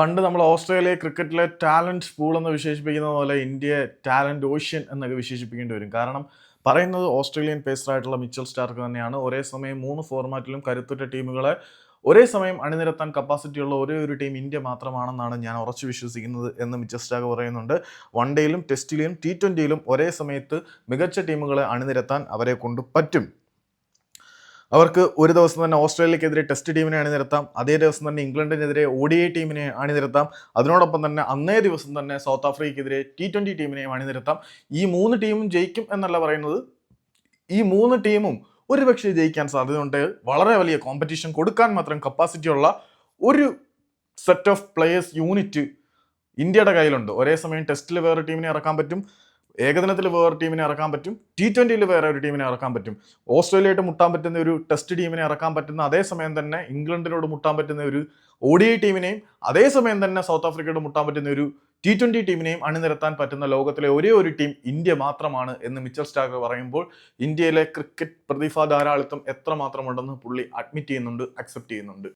പണ്ട് നമ്മൾ ഓസ്ട്രേലിയ ക്രിക്കറ്റിലെ ടാലന്റ് പൂൾ എന്ന് വിശേഷിപ്പിക്കുന്ന പോലെ ഇന്ത്യയെ ടാലന്റ് ഓഷ്യൻ എന്നൊക്കെ വിശേഷിപ്പിക്കേണ്ടി വരും. കാരണം പറയുന്നത് ഓസ്ട്രേലിയൻ പേസറായിട്ടുള്ള മിച്ചൽ സ്റ്റാർക്ക് തന്നെയാണ്. ഒരേ സമയം മൂന്ന് ഫോർമാറ്റിലും കരുത്തുറ്റ ടീമുകളെ ഒരേ സമയം അണിനിരത്താൻ കപ്പാസിറ്റിയുള്ള ഒരേ ഒരു ടീം ഇന്ത്യ മാത്രമാണെന്നാണ് ഞാൻ ഉറച്ചു വിശ്വസിക്കുന്നത് എന്ന് മിച്ചൽ സ്റ്റാർക്ക് പറയുന്നുണ്ട്. വൺ ഡേയിലും ടെസ്റ്റിലും ടി ട്വന്റിയിലും ഒരേ സമയത്ത് മികച്ച ടീമുകളെ അണിനിരത്താൻ അവരെ കൊണ്ട് പറ്റും. അവർക്ക് ഒരു ദിവസം തന്നെ ഓസ്ട്രേലിയക്കെതിരെ ടെസ്റ്റ് ടീമിനെ അണിനിരത്താം. അതേ ദിവസം തന്നെ ഇംഗ്ലണ്ടിനെതിരെ ഒ ഡി ഐ ടീമിനെ അണിനിരത്താം. അതിനോടൊപ്പം തന്നെ അന്നേ ദിവസം തന്നെ സൗത്ത് ആഫ്രിക്കയ്ക്കെതിരെ ടി ട്വന്റി ടീമിനെയും അണിനിരത്താം. ഈ മൂന്ന് ടീമും ജയിക്കും എന്നല്ല പറയുന്നത്. ഈ മൂന്ന് ടീമും ഒരുപക്ഷെ ജയിക്കാൻ സാധ്യതയുണ്ട്. വളരെ വലിയ കോമ്പറ്റീഷൻ കൊടുക്കാൻ മാത്രം കപ്പാസിറ്റി ഉള്ള ഒരു സെറ്റ് ഓഫ് പ്ലേയേഴ്സ് യൂണിറ്റ് ഇന്ത്യയുടെ കയ്യിലുണ്ട്. ഒരേ സമയം ടെസ്റ്റിൽ വേറെ ടീമിനെ ഇറക്കാൻ പറ്റും. ഏകദിനത്തിൽ വേറെ ടീമിനെ ഇറക്കാൻ പറ്റും. ടി ട്വന്റിയിൽ വേറെ ഒരു ടീമിനെ ഇറക്കാൻ പറ്റും. ഓസ്ട്രേലിയയായിട്ട് മുട്ടാൻ പറ്റുന്ന ഒരു ടെസ്റ്റ് ടീമിനെ ഇറക്കാൻ പറ്റുന്ന അതേസമയം തന്നെ ഇംഗ്ലണ്ടിനോട് മുട്ടാൻ പറ്റുന്ന ഒരു ഒ ഡി ഐ ടീമിനെയും അതേസമയം തന്നെ സൗത്ത് ആഫ്രിക്കയോട് മുട്ടാൻ പറ്റുന്ന ഒരു ടി ട്വന്റി ടീമിനെയും അണിനിരത്താൻ പറ്റുന്ന ലോകത്തിലെ ഒരേ ഒരു ടീം ഇന്ത്യ മാത്രമാണ് എന്ന് മിച്ചൽ സ്റ്റാക്ക് പറയുമ്പോൾ ഇന്ത്യയിലെ ക്രിക്കറ്റ് പ്രതിഭാ ധാരാളിത്തം എത്രമാത്രമുണ്ടെന്ന് പുള്ളി അഡ്മിറ്റ് ചെയ്യുന്നുണ്ട് അക്സെപ്റ്റ് ചെയ്യുന്നുണ്ട്.